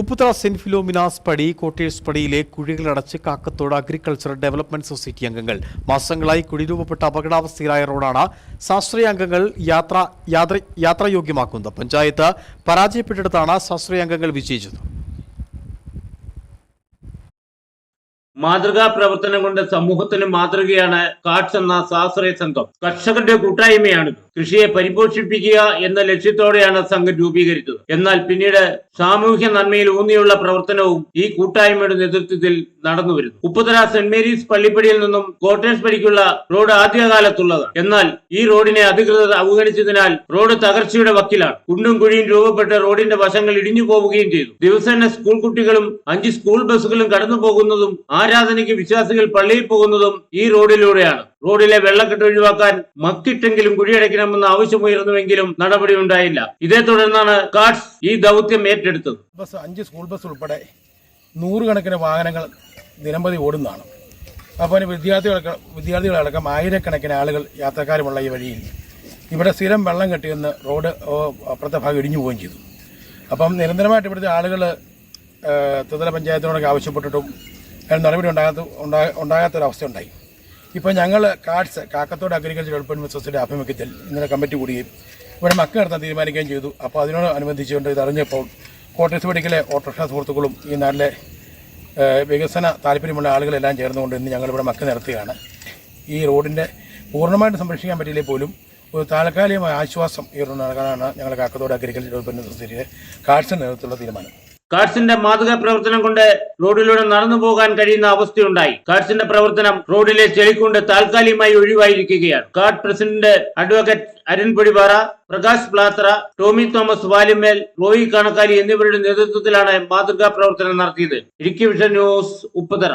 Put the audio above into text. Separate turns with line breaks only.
Upputhara saint Philomena's പടി quarters പടിയിലെ കുഴികളടച്ച് കാക്കത്തോട് അഗ്രികൾച്ചർ ഡെവലപ്മെന്റ് സൊസൈറ്റി അംഗങ്ങൾ. മാസങ്ങളായി കുടിരൂപപ്പെട്ട അപകടാവസ്ഥയിലായ റോഡാണ് ശാസ്ത്രീയ അംഗങ്ങൾ യാത്ര യാത്ര യാത്രായോഗ്യമാക്കുന്നത്. പഞ്ചായത്ത് പരാജയപ്പെട്ടിടത്താണ് ശാസ്ത്രീയ അംഗങ്ങൾ വിജയിച്ചത്.
മാതൃകാ പ്രവർത്തനം കൊണ്ട് സമൂഹത്തിന് മാതൃകയാണ് കാട്സ് എന്ന സ്വാശ്രയ സംഘം. കർഷകരുടെ കൂട്ടായ്മയാണ് കൃഷിയെ പരിപോഷിപ്പിക്കുക എന്ന ലക്ഷ്യത്തോടെയാണ് സംഘം രൂപീകരിച്ചത്. എന്നാൽ പിന്നീട് സാമൂഹ്യ നന്മയിൽ ഊന്നിയുള്ള പ്രവർത്തനവും ഈ കൂട്ടായ്മയുടെ നേതൃത്വത്തിൽ നടന്നുവരുന്നു വരുന്നു. ഉപ്പുതറ സെന്റ് മേരീസ് പള്ളിപ്പടിയിൽ നിന്നും കോട്ടേഴ്സ് പടിക്കുള്ള റോഡ് ആദ്യകാലത്തുള്ളത് എന്നാൽ ഈ റോഡിനെ അധികൃതർ അവഗണിച്ചതിനാൽ റോഡ് തകർച്ചയുടെ വക്കിലാണ്. കുണ്ടും കുഴിയും രൂപപ്പെട്ട് റോഡിന്റെ വശങ്ങൾ ഇടിഞ്ഞു പോവുകയും ചെയ്തു. ദിവസേന സ്കൂൾ കുട്ടികളും അഞ്ച് സ്കൂൾ ബസ്സുകളും കടന്നു പോകുന്നതും ആരാധനയ്ക്ക് വിശ്വാസികൾ പള്ളിയിൽ പോകുന്നതും ഈ റോഡിലൂടെയാണ്. റോഡിലെ വെള്ളക്കെട്ട് ഒഴിവാക്കാൻ മക്കിട്ടെങ്കിലും കുഴിയടയ്ക്കണമെന്ന് ആവശ്യമുയർന്നുവെങ്കിലും നടപടി ഉണ്ടായില്ല ഇതേ തുടർന്നാണ് കാർഡ്സ് ഈ ദൗത്യം ഏറ്റെടുത്തത്.
ബസ് അഞ്ച് സ്കൂൾ ബസ് ഉൾപ്പെടെ നൂറുകണക്കിന് വാഹനങ്ങൾ ദിനംപ്രതി ഓടുന്നതാണ്. അപ്പോൾ അതിന് വിദ്യാർത്ഥികളൊക്കെ വിദ്യാർത്ഥികളടക്കം ആയിരക്കണക്കിന് ആളുകൾ യാത്രക്കാരുമുള്ള ഈ വഴിയിൽ ഇവിടെ സ്ഥിരം വെള്ളം കെട്ടിയെന്ന് റോഡ് അപ്പുറത്തെ ഭാഗം ഇടിഞ്ഞു പോവുകയും ചെയ്തു. അപ്പം നിരന്തരമായിട്ട് ഇവിടുത്തെ ആളുകൾ ത്രിതല പഞ്ചായത്തിനോടൊക്കെ ആവശ്യപ്പെട്ടിട്ടും നടപടി ഉണ്ടാകാത്ത ഉണ്ടാ- ഉണ്ടാകാത്തൊരവസ്ഥ ഉണ്ടായി ഇപ്പോൾ ഞങ്ങൾ CARDS Kakkathodu agriculture development society ആഭിമുഖ്യത്തിൽ ഇന്നലെ കമ്മിറ്റി കൂടുകയും ഇവിടെ മക്ക നടത്താൻ തീരുമാനിക്കുകയും ചെയ്തു. അപ്പോൾ അതിനോട് അനുബന്ധിച്ചുകൊണ്ട് ഇതറിഞ്ഞപ്പോൾ കോട്ടയത്ത് പഠിക്കലെ ഓട്ടോറിക്ഷ സുഹൃത്തുക്കളും ഈ നാട്ടിലെ വികസന താല്പര്യമുള്ള ആളുകളെല്ലാം ചേർന്നുകൊണ്ട് ഇന്ന് ഞങ്ങളിവിടെ മക്ക നിരത്തുകയാണ് ഈ റോഡിന്റെ പൂർണമായിട്ട് സംരക്ഷിക്കാൻ പറ്റിയില്ലേ പോലും ഒരു താൽക്കാലികമായ ആശ്വാസം ഈ റോഡ് നൽകാനാണ് ഞങ്ങൾ കാക്കത്തോട് അഗ്രികൾച്ചർ ഡെവലപ്മെന്റ് സൊസൈറ്റിയുടെ കാർഡ്സിന്റെ നേതൃത്വത്തിലുള്ള തീരുമാനം.
കാട്സിന്റെ മാതൃക പ്രവർത്തനം കൊണ്ട് റോഡിലൂടെ നടന്നു പോകാൻ കഴിയുന്ന അവസ്ഥയുണ്ടായി. കാർസിന്റെ പ്രവർത്തനം റോഡിലെ ചെളിക്കൊണ്ട് താൽക്കാലികമായി ഒഴിവായിരിക്കുകയാണ്. CARD president advocate Arun Podipara Prakash Plathra Tomy Thomas Valimel Roy Kanakkari എന്നിവരുടെ നേതൃത്വത്തിലാണ് മാതൃകാ പ്രവർത്തനം നടത്തിയത്. Idukki vision news Upputhara.